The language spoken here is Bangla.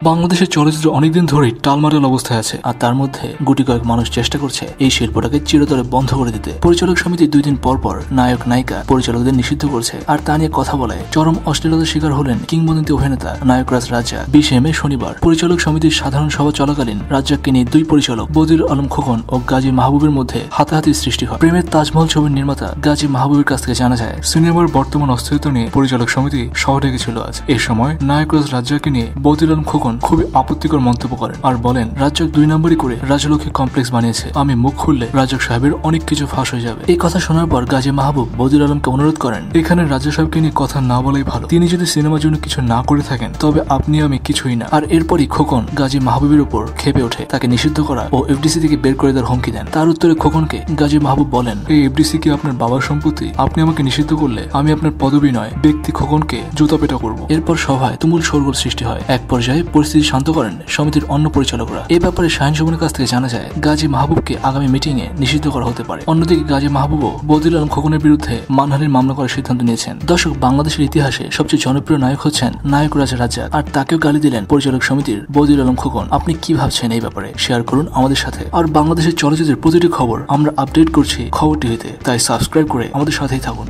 বাংলাদেশের চলচ্চিত্র অনেকদিন ধরেই টালমাটাল অবস্থায় আছে, আর তার মধ্যে গুটি কয়েক মানুষ চেষ্টা করছে এই শিল্পটাকে চিরতরে বন্ধ করে দিতে। পরিচালক সমিতি দুই দিন পর পর নায়ক নায়িকা পরিচালকদের নিষিদ্ধ করছে, আর তা নিয়ে কথা বলে চরম অশ্লীলতার শিকার হলেন কিংবদন্তি অভিনেতা নায়করাজ রাজা বিশে মে শনিবার। পরিচালক সমিতির সাধারণ সভা চলাকালীন রাজ্জাককে নিয়ে দুই পরিচালক বদির আলম খোকন ও গাজী মাহবুবের মধ্যে হাতাহাতি সৃষ্টি হয়। প্রেমের তাজমহল ছবির নির্মাতা গাজী মাহবুবের কাছ থেকে জানা যায়, সিনেমার বর্তমান অস্তিত্ব নিয়ে পরিচালক সমিতি শহরে গেছিল আজ। এই সময় নায়করাজ রাজ্জাককে নিয়ে বদির আলম খোকন খুবই আপত্তিকর মন্তব্য করেন আর বলেন রাজ্জাক দুই নম্বরই করে রাজলক্ষ্মী কমপ্লেক্স বানিয়েছে। আমি মুখ খুললে রাজক সাহেবের অনেক কিছু ফাঁস হয়ে যাবে। এই কথা শোনার পর গাজী মাহবুব বদির আলমকে অনুরোধ করেন, এখানে রাজ্জাক সাহেবকে নিয়ে কথা না বলাই ভালো। তিনি যদি সিনেমার জন্য কিছু না করে থাকেন, তবে আপনি আমি কিছুই না। আর এরপরই খোকন গাজী মাহবুবের উপর খেপে ওঠে। তাকে নিষিদ্ধ করা ও এফডিসি থেকে বের করে দেওয়ার হুমকি দেন। তার উত্তরে খোকনকে গাজী মাহবুব বলেন, এই এফডিসি কি আপনার বাবার সম্পত্তি? আপনি আমাকে নিষিদ্ধ করলে আমি আপনার পদবী নয়। ব্যক্তি খোকনকে জুতা পেটা করব। এরপর সভায় তুমুল শোরগোল সৃষ্টি হয়। এক পর্যায়ে পরিস্থিতি শান্ত করেন সমিতির অন্য পরিচালকরা। এ ব্যাপারে শাহিন সুমনের কাছ থেকে জানা যায়, গাজী মাহবুবকে আগামী মিটিং এ নিষিদ্ধ করা হতে পারে। অন্যদিকে গাজী মাহবুবও বদির আলম খোকনের বিরুদ্ধে মানহানির মামলা করার সিদ্ধান্ত নিয়েছেন। দর্শক, বাংলাদেশের ইতিহাসে সবচেয়ে জনপ্রিয় নায়ক হচ্ছেন নায়ক রাজা রাজ্জাক। আর তাকেও গালি দিলেন পরিচালক সমিতির বদির আলম খোকন। আপনি কি ভাবছেন এই ব্যাপারে? শেয়ার করুন আমাদের সাথে। আর বাংলাদেশের চলচ্চিত্রের প্রতিটি খবর আমরা আপডেট করছি খবর টিভিতে। তাই সাবস্ক্রাইব করে আমাদের সাথেই থাকুন।